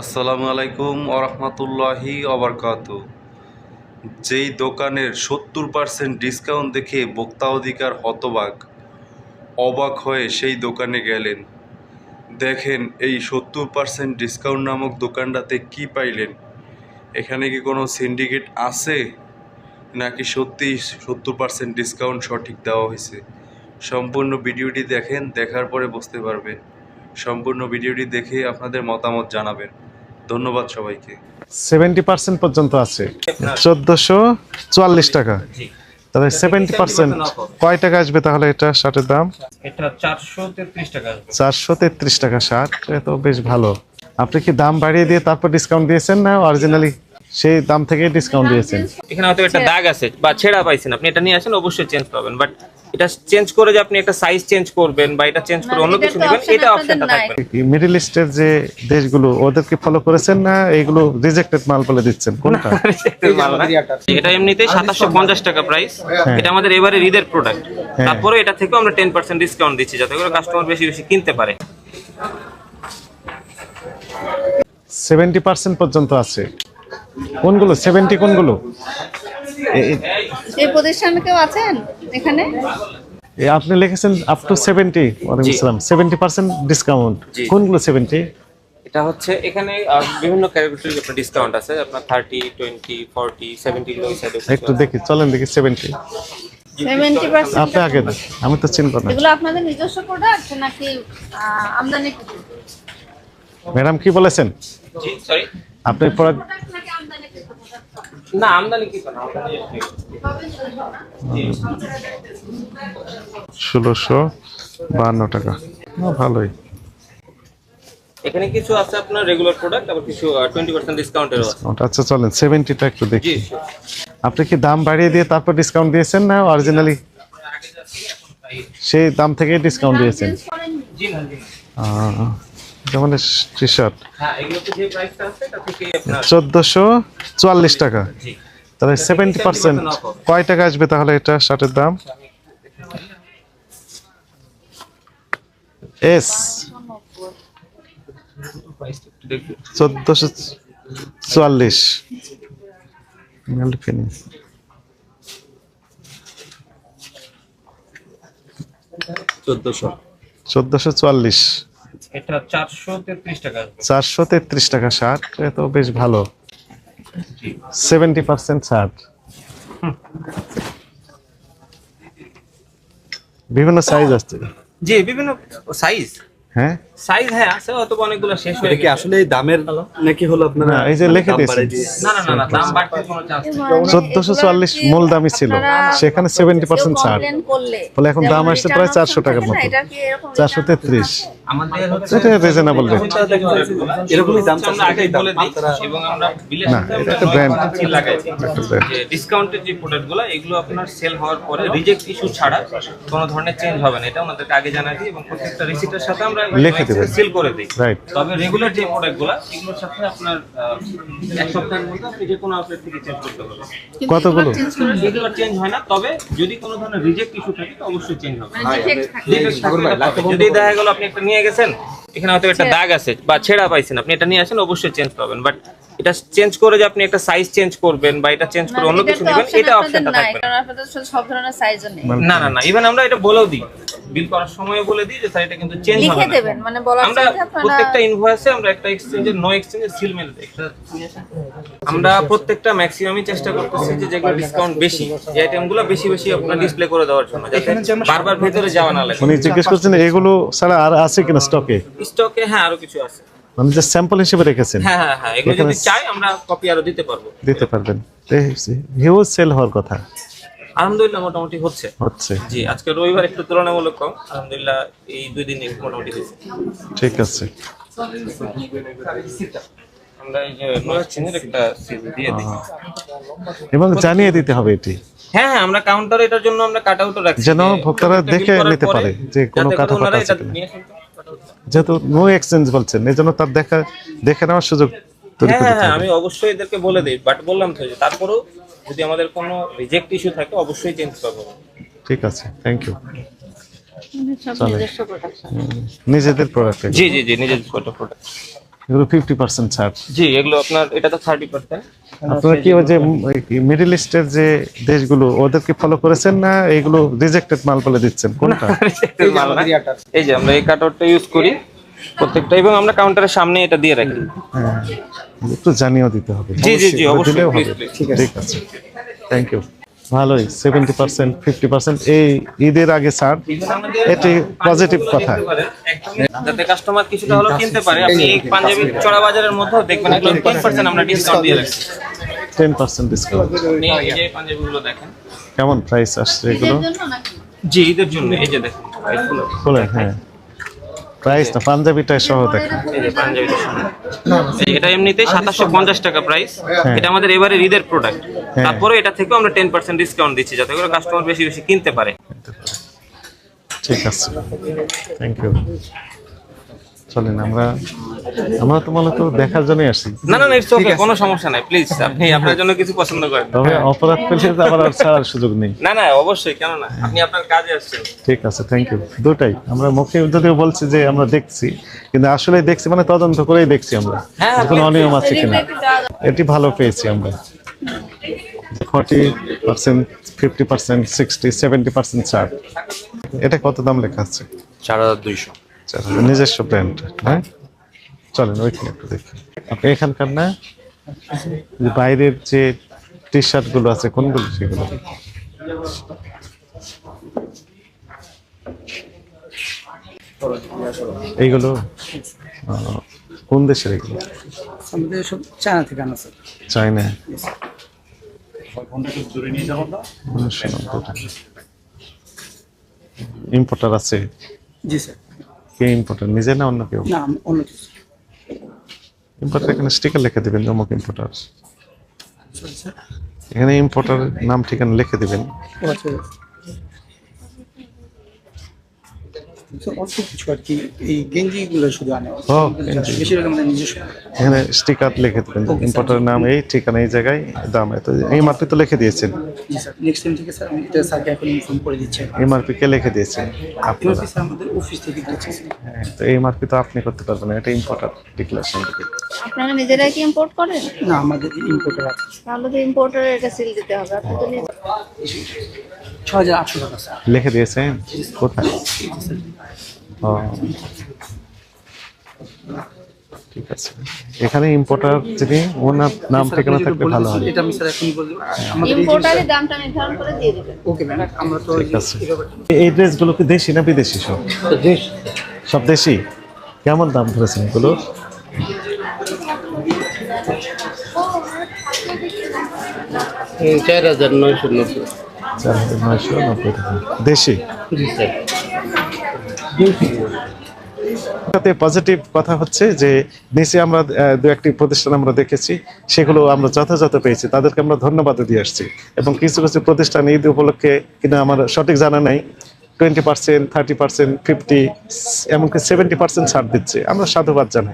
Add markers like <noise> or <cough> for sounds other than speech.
আসসালামু আলাইকুম ওরহমতুল্লাহি অবরকাত যেই দোকানের সত্তর পার্সেন্ট ডিসকাউন্ট দেখে ভোক্তা অধিকার হতবাক, অবাক হয়ে সেই দোকানে গেলেন। দেখেন, এই সত্তর পার্সেন্ট ডিসকাউন্ট নামক দোকানটাতে কি পাইলেন? এখানে কি কোনো সিন্ডিকেট আছে? নাকি সত্যি সত্তর পার্সেন্ট ডিসকাউন্ট সঠিক দেওয়া হয়েছে? সম্পূর্ণ ভিডিওটি দেখেন, দেখার পরে বুঝতে পারবেন। সম্পূর্ণ ভিডিওটি দেখে আপনাদের মতামত জানাবেন। ধন্যবাদ সবাইকে। সেভেন্টি পার্সেন্ট পর্যন্ত আছে। চোদ্দশো চুয়াল্লিশ টাকা। তাহলে সেভেন্টি পার্সেন্ট কয় টাকা আসবে তাহলে এটা শার্টের দাম? এটা চারশো তেত্রিশ টাকা আসবে। চারশো তেত্রিশ টাকা শার্ট এ তো বেশ ভালো। আপনি কি দাম বাড়িয়ে দিয়ে তারপর ডিসকাউন্ট দিয়েছেন না অরিজিনালি সেই দাম থেকে ডিসকাউন্ট দিয়েছেন। এখানে হয়তো একটা দাগ আছে বা ছেঁড়া পাইছেন আপনি এটা নিয়ে আসেন অবশ্যই চেঞ্জ পাবেন। বাট এটা চেঞ্জ করে যে আপনি একটা সাইজ চেঞ্জ করবেন বা এটা চেঞ্জ করে অন্য কিছু নেবেন এটা অপশনটা থাকবে। মিডল ইস্টের যে দেশগুলো ওদেরকে ফলো করেছেন না এইগুলো রিজেক্টেড মাল বলে দিচ্ছেন? কোনটা? এটা এমনিতেই সাতাশশো পঞ্চাশ টাকা প্রাইস এটা আমাদের এবারে ঈদের প্রোডাক্ট তারপরে এটা থেকেও আমরা টেন পার্সেন্ট ডিসকাউন্ট দিচ্ছি যাতে করে কাস্টমার বেশি বেশি কিনতে পারে। সেভেন্টি পার্সেন্ট পর্যন্ত আছে। কোনগুলো? সেভেন্টি কোনগুলো? এই প্রতিষ্ঠানে কেউ আছেন এখানে? আপনি লিখেছেন আপ টু সেভেন্টি ওয়ালাইকুম আসসালাম। সেভেন্টি পার্সেন্ট ডিসকাউন্ট কোনগুলো সেভেন্টি এটা হচ্ছে এখানে বিভিন্ন ক্যাটাগরির আপনার ডিসকাউন্ট আছে। আপনার থার্টি টোয়েন্টি ফর্টি সেভেন্টি ওই সাইডে একটু দেখি চলেন দেখি সেভেন্টি সেভেন্টি পার্সেন্ট আপনি আগে দেন আমি তো চিনব না। এগুলো আপনাদের নিজস্ব প্রোডাক্ট নাকি আমদানি? ম্যাডাম কি বলেছেন? জি সরি আপনি প্রোডাক্ট না আমদানি কি না ষোলোশো বাহান্ন টাকা। না, ভালোই। এখানে কিছু আছে আপনার রেগুলার প্রোডাক্ট আবার কিছু টোয়েন্টি পার্সেন্ট ডিসকাউন্টেরও আছে। আচ্ছা চলেন সেভেন্টিটা একটু দেখি। আপনি কি দাম বাড়িয়ে দিয়ে তারপর ডিসকাউন্ট দিয়েছেন না অরিজিনালি সেই দাম থেকে ডিসকাউন্ট দিয়েছেন? জি না যেমন টি শার্ট চোদ্দোশো চুয়াল্লিশ টাকা। তাহলে সেভেন্টি পার্সেন্ট কয় টাকা আসবে তাহলে এটা শার্টের দাম? এস চোদ্দোশো চুয়াল্লিশ। চোদ্দোশো চুয়াল্লিশ। এটা চারশো তেত্রিশ টাকা। আসবে। চারশো তেত্রিশ টাকা শার্ট এ তো বেশ ভালো। Seventy percent shirt. বিভিন্ন সাইজ আছে জি বিভিন্ন সাইজ হ্যাঁ? সাইজ হ্যাঁ আছে হয়তো অনেকগুলো শেষ হয়ে গেছে। আসলে দামের নাকি হলো আপনারা এই যে লিখে দাম দিয়েছেন। বাড়িয়ে দিয়েছেন? না না না না দাম বাড়তে কোনো চান্স নেই। চোদ্দশো চুয়াল্লিশ মূল দামই ছিল। সেখানে সেভেন্টি পার্সেন্ট ছাড়। ফলে এখন দাম আসছে প্রায় চারশো টাকার মতো। চারশো তেত্রিশ। আমাদের হচ্ছে এটা রিজনেবল রেট এরকমই দাম আমরা আগে বলে দিই এবং আমরা বিলের সাথে একটা brand। লাগাইছি। যে ডিসকাউন্টের যে প্রোডাক্টগুলো এগুলো আপনার সেল হওয়ার পরে রিজেক্ট ইস্যু ছাড়া কোনো ধরনের চেঞ্জ হবে না এটা আমাদেরকে আগে জানা দিই এবং প্রত্যেকটা রিসিটের সাথে আমরা লিখে। সিল করে দেই। Right. তবে রেগুলার যে প্রোডাক্টগুলো এগুলোর সাথে আপনার এক সপ্তাহের মধ্যে আপনি যে কোনো আউটলেট থেকে চেঞ্জ করতে পারবেন। কতগুলো এগুলো চেঞ্জ হয় না তবে যদি কোনো ধরনের রিজেক্ট ইস্যু থাকে তো অবশ্যই চেঞ্জ হবে। মানে থাকলে যদি দেখা গেল আপনি একটা নিয়ে গেছেন এখানে হয়তো একটা দাগ আছে বা ছেঁড়া পাইছেন আপনি এটা নিয়ে আসেন অবশ্যই চেঞ্জ পাবেন। বাট এটা চেঞ্জ করে যে আপনি একটা সাইজ চেঞ্জ করবেন বা এটা চেঞ্জ করে অন্য কিছু নেবেন এটা অপশনটা থাকবে না। আপনাদের সব ধরনের সাইজও নেই। না না না ইভেন আমরা এটা বলেও দিই বিল করার সময় বলে দিই যে স্যার এটা কিন্তু চেঞ্জ হবে লিখে দেবেন মানে বলার আমরা আপনারা প্রত্যেকটা ইনভয়েসে আমরা একটা এক্সচেঞ্জের নো এক্সচেঞ্জের সিল মেরে দিই। আমরা প্রত্যেকটা ম্যাক্সিমামই চেষ্টা করতেছি যে যেগুলো ডিসকাউন্ট বেশি যে আইটেমগুলো বেশি বেশি আপনার ডিসপ্লে করে দেওয়ার জন্য যাতে বারবার ভিতরে যাওয়া না লাগে। উনি জিজ্ঞেস করছেন এগুলো ছাড়া আর আছে কিনা স্টকে স্টকে হ্যাঁ আরও কিছু আছে। মানে যে স্যাম্পল হিসেবে রেখেছেন। হ্যাঁ হ্যাঁ হ্যাঁ এগুলো যদি চাই আমরা কপি আরও দিতে পারব। দিতে পারবেন। হিউজ সেল হওয়ার কথা। আলহামদুলিল্লাহ মোটামুটি হচ্ছে। হচ্ছে। জি আজকে রবিবার একটু তুলনামূলক কম। আলহামদুলিল্লাহ এই দুই দিন মোটামুটি হয়েছে। ঠিক আছে। আমরা এই যে নো একটা সিল দিয়ে দিই। এবং জানিয়ে দিতে হবে এটি। হ্যাঁ হ্যাঁ আমরা কাউন্টারে এটার জন্য আমরা কাট আউটও রাখছি। যেন ভোক্তারা দেখে নিতে পারে যে কোনো করে আছে কিনা। যেহেতু নো এক্সচেঞ্জ বলছেন এই জন্য তার দেখা দেখে নেওয়ার সুযোগ তৈরি হ্যাঁ হ্যাঁ দিতে হ্যাঁ আমি অবশ্যই এদেরকে বলে দিই বাট বললাম তো যে তারপরেও যদি আমাদের কোনো রিজেক্ট ইস্যু থাকে অবশ্যই চেঞ্জ করব। ঠিক আছে থ্যাংক ইউ নিজেদের প্রোডাক্ট জি জি জি নিজেদের প্রোডাক্ট এগুলো ফিফটি পার্সেন্ট ছাড়। জি এগুলো আপনার এটা তো থার্টি পার্সেন্ট আপনারা কি ওই যে মিডল ইস্টের যে দেশগুলো ওদেরকে ফলো করেছেন না এগুলো রিজেক্টেড মাল বলে দিচ্ছেন? কোনটা? <laughs> এই যে আমরা এই কাটারটা ইউজ করি প্রত্যেকটা এবং আমরা কাউন্টারের সামনে এটা দিয়ে রাখি। হ্যাঁ একটু জানিয়েও দিতে হবে। জি, জি, জি, অবশ্যই. ঠিক আছে। থ্যাংক ইউ ভালোই সেভেন্টি পার্সেন্ট ফিফটি পার্সেন্ট এই ঈদের আগে ছাড় এটি পজিটিভ কথা। যাতে কাস্টমার কিছুটা হলেও কিনতে পারে। আপনি পাঞ্জাবি চড়া বাজারের মধ্যে দেখবেন এগুলো টেন পার্সেন্ট আমরা ডিসকাউন্ট দিয়ে রাখছি। টেন পার্সেন্ট ডিসকাউন্ট আপনি এই যে পাঞ্জাবিগুলো দেখেন। কেমন প্রাইস আসছে এগুলো? জি ঈদের জন্য এই যে দেখেন। এগুলো। হ্যাঁ। প্রাইস না পাঞ্জাবিটা সহ দেখা। এই যে পাঞ্জাবিটা সামনে। এই এটা এমনিতেই সাতাশশো পঞ্চাশ টাকা প্রাইস হ্যাঁ। এটা আমাদের এবারে ঈদের প্রোডাক্ট তারপরে এটা থেকেও আমরা টেন পার্সেন্ট ডিসকাউন্ট দিচ্ছি যাতে করে কাস্টমার বেশি বেশি কিনতে পারে। ঠিক আছে। থ্যাংক ইউ চলেন আমরা আমরা তোমার তো দেখার জন্যই আসি। না না না ইটস ওকে কোনো সমস্যা নাই প্লিজ আপনি আপনার জন্য কিছু পছন্দ করেন। তবে অপরাধ পেলে তো আবার আর ছাড়ার সুযোগ নেই। না না অবশ্যই কেন না? আপনি আপনার কাজে আসছেন। ঠিক আছে থ্যাংক ইউ দুটাই। আমরা মুখে যদিও বলছি যে আমরা দেখছি কিন্তু আসলে দেখছি মানে তদন্ত করেই দেখছি আমরা। হ্যাঁ, কোনো অনিয়ম আছে কিনা। এটি ভালো পেয়েছি আমরা। Forty percent fifty percent sixty seventy percent ছাড়। এটা কত দাম লেখা আছে? চার হাজার দুইশো। আচ্ছা, নিজস্ব ব্র্যান্ড হ্যাঁ? চলেন ওইখানে একটু দেখি। আপনি এখানকার না? বাইরের যে টি শার্টগুলো আছে কোনগুলো সেগুলো? এইগুলো? কোন দেশের এগুলো? আমাদের সব চায়না থেকে আনা স্যার চায়না। ইম্পোর্টার আছে? জি স্যার। কে ইম্পোর্টার নিজে না অন্য কেউ? না অন্য ইম্পোর্টার এখানে স্টিকার লিখে দিবেন অমুক ইম্পোর্টার এখানে ইম্পোর্টার নাম ঠিকানা লিখে দিবেন। আচ্ছা স্যার, অল্প কিছু আর কি এই গেঞ্জিগুলো শুধু আনে। বেশিরভাগ আমাদের নিজস্ব। এখানে স্টিকার লিখে দেবেন। ইম্পোর্টারের নাম এই ঠিকানা এই জায়গায় দাম এত। এমআরপি তো লিখে দিয়েছেন। জি স্যার। নেক্সট টাইম থেকে স্যার আমি এটা স্যারকে এখন ইনফর্ম করে দিচ্ছি এমআরপি কে। লিখে দিয়েছেন। আপনারা। এমআরপি স্যার আমাদের অফিস থেকে দিচ্ছে হ্যাঁ, তো এমআরপি তো আপনি করতে পারবেন না এটা ইম্পোর্টার ডিক্লারেশন দিবে। আপনারা নিজেরাই কি ইম্পোর্ট করেন? না আমাদের ইম্পোর্টার আছে। তাহলে তো ইম্পোর্টারের এটা সিল দিতে হবে। আপনি তো নিজে ছ হাজার আটশো টাকা স্যার। লিখে দিয়েছেন? কোথায়? ঠিক আছে এখানে ইম্পোর্টার যিনি ওনার নাম ঠিকানা থাকলে ভালো হয়। এটা আমি স্যার এখন বলব। আমাদের ইম্পোর্টারের দামটা নির্ধারণ করে দিয়ে দিবেন। ওকে ম্যাম আমরা তো ঠিক আছে। এই ড্রেসগুলো কি দেশি না বিদেশি সব? দেশ। সব দেশি? কেমন দাম ধরেছেন এগুলো? চার হাজার নয়শো নব্বই। চার হাজার নয়শো নব্বই টাকা। দেশি? জি স্যার পজিটিভ কথা হচ্ছে যে, নিচে আমরা দু একটি প্রতিষ্ঠান আমরা দেখেছি, সেগুলো আমরা যথাযথ পেয়েছি। তাদেরকে আমরা ধন্যবাদ দিয়ে আসছি। এবং কিছু কিছু প্রতিষ্ঠান ঈদ উপলক্ষে কিনা আমার সঠিক জানা নাই twenty percent thirty percent fifty এমনকি সেভেন্টি পার্সেন্ট ছাড় দিচ্ছে। আমরা সাধুবাদ জানাই।